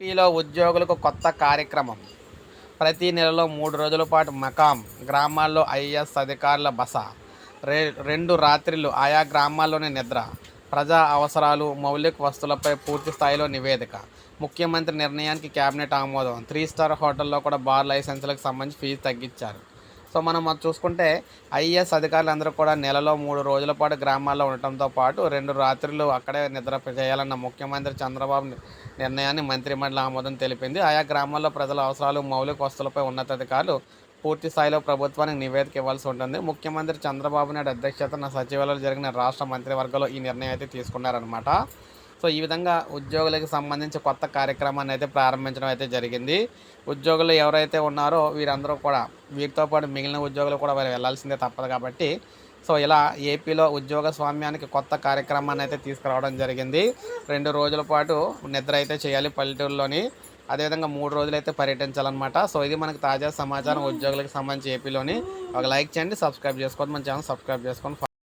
ఏపీలో ఉద్యోగులకు కొత్త కార్యక్రమం. ప్రతి నెలలో మూడు రోజుల పాటు మకాం గ్రామాల్లో ఐఏఎస్ అధికారుల బస. రె రెండు రాత్రిళ్ళు ఆయా గ్రామాల్లోనే నిద్ర. ప్రజా అవసరాలు మౌలిక వస్తువులపై పూర్తి స్థాయిలో నివేదిక. ముఖ్యమంత్రి నిర్ణయానికి కేబినెట్ ఆమోదం. త్రీ స్టార్ హోటల్లో కూడా బార్ లైసెన్సులకు సంబంధించి ఫీజు తగ్గించారు. సో మనం అది చూసుకుంటే ఐఏఎస్ అధికారులు అందరూ కూడా నెలలో మూడు రోజుల పాటు గ్రామాల్లో ఉండటంతో పాటు రెండు రాత్రులు అక్కడే నిద్ర చేయాలన్న ముఖ్యమంత్రి చంద్రబాబు నిర్ణయాన్ని మంత్రిమండలి ఆమోదం తెలిపింది. ఆయా గ్రామాల్లో ప్రజల అవసరాలు మౌలిక వస్తువులపై ఉన్నతాధికారులు పూర్తి స్థాయిలో ప్రభుత్వానికి నివేదిక ఇవ్వాల్సి ఉంటుంది. ముఖ్యమంత్రి చంద్రబాబు నాయుడు అధ్యక్షతన సచివాలయంలో జరిగిన రాష్ట్ర మంత్రివర్గంలో ఈ నిర్ణయం అయితే తీసుకున్నారనమాట సో ఈ విధంగా ఉద్యోగులకు సంబంధించి కొత్త కార్యక్రమాన్ని అయితే ప్రారంభించడం అయితే జరిగింది. ఉద్యోగులు ఎవరైతే ఉన్నారో వీరందరూ కూడా వీరితో పాటు మిగిలిన ఉద్యోగులు కూడా వారు వెళ్ళాల్సిందే తప్పదు కాబట్టి సో ఇలా ఏపీలో ఉద్యోగ స్వామ్యానికి కొత్త కార్యక్రమాన్ని అయితే తీసుకురావడం జరిగింది. రెండు రోజుల పాటు నిద్ర అయితే చేయాలి పల్లెటూరులోని. అదేవిధంగా మూడు రోజులు అయితే పర్యటించాలన్నమాట. సో ఇది మనకు తాజా సమాచారం ఉద్యోగులకు సంబంధించి ఏపీలోని. ఒక లైక్ చేయండి సబ్స్క్రైబ్ చేసుకోండి మన ఛానల్ సబ్స్క్రైబ్ చేసుకొని